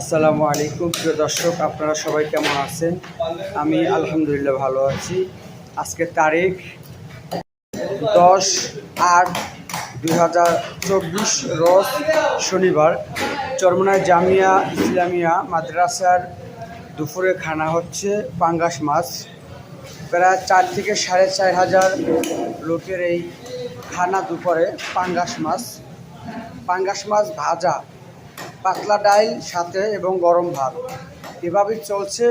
আসসালামু আলাইকুম, প্রিয় দর্শক, আপনারা সবাই কেমন আছেন? আমি আলহামদুলিল্লাহ ভালো আছি। আজকে তারিখ দশ আট দুই হাজার চব্বিশ, রোজ শনিবার। চরমনায় জামিয়া ইসলামিয়া মাদ্রাসার দুপুরে খানা হচ্ছে পাঙ্গাস মাছ। প্রায় চার থেকে সাড়ে চার হাজার লোকের এই খানা দুপুরে পাঙ্গাস মাছ। পাঙ্গাস মাছ ভাজা পাতলা ডাইল, সাথে এবং গরম ভাত। এভাবেই চলছে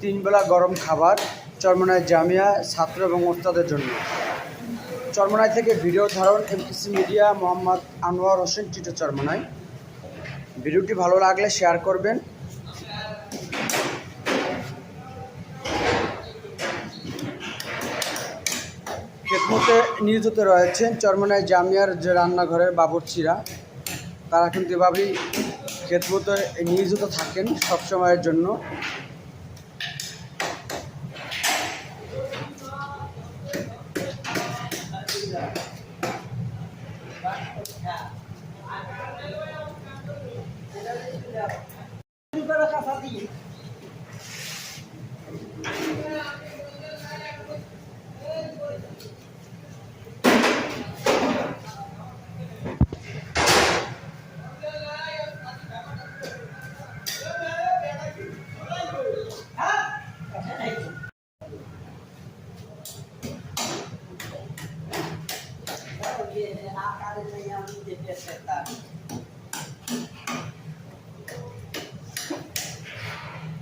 তিনবেলা গরম খাবার চরমনায় জামিয়া ছাত্র এবং ওস্তাদের জন্য। চরমনায় থেকে ভিডিও ধারণ এমটিসি মিডিয়া মোহাম্মদ আনোয়ার হোসেন টিটো চরমনায়। ভিডিওটি ভালো লাগলে শেয়ার করবেন। খেদমতে নিয়োজিত রয়েছেন চরমনায় জামিয়ার যে রান্নাঘরের বাবুর্চিরা, তারা কিন্তু এভাবেই খেদমতে নিয়োজিত থাকেন সবসময়ের জন্য। ये आकार में हम देते सकता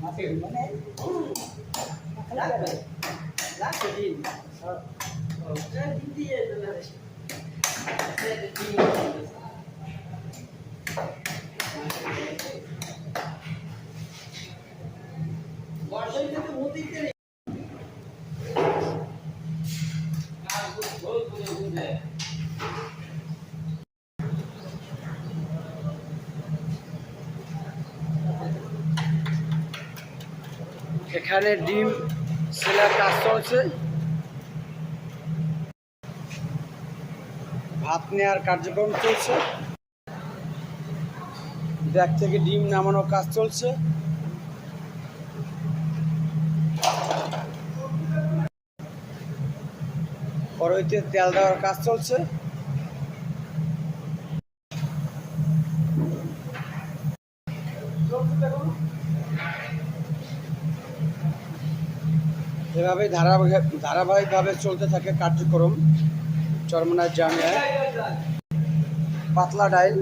माथे मने लाग गए लाग के दिन और चल हिंदी है तो ना से दिन वर्जन के तो होती के नहीं ना वो बोल बोले बोले এখানে ডিম সেলার কাজ চলছে। ভাত নেওয়ার কার্যক্রম চলছে। ব্যাগ থেকে ডিম নামানোর কাজ চলছে। কড়াইতে তেল দেওয়ার কাজ চলছে। এভাবে ধারাবাহিক ধারাবাহিকভাবে চলতে থাকে কার্যক্রম চরমনার জামিয়ায়। পাতলা ডাইল।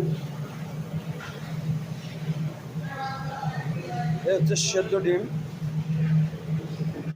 এ হচ্ছে সেদ্ধ ডিম।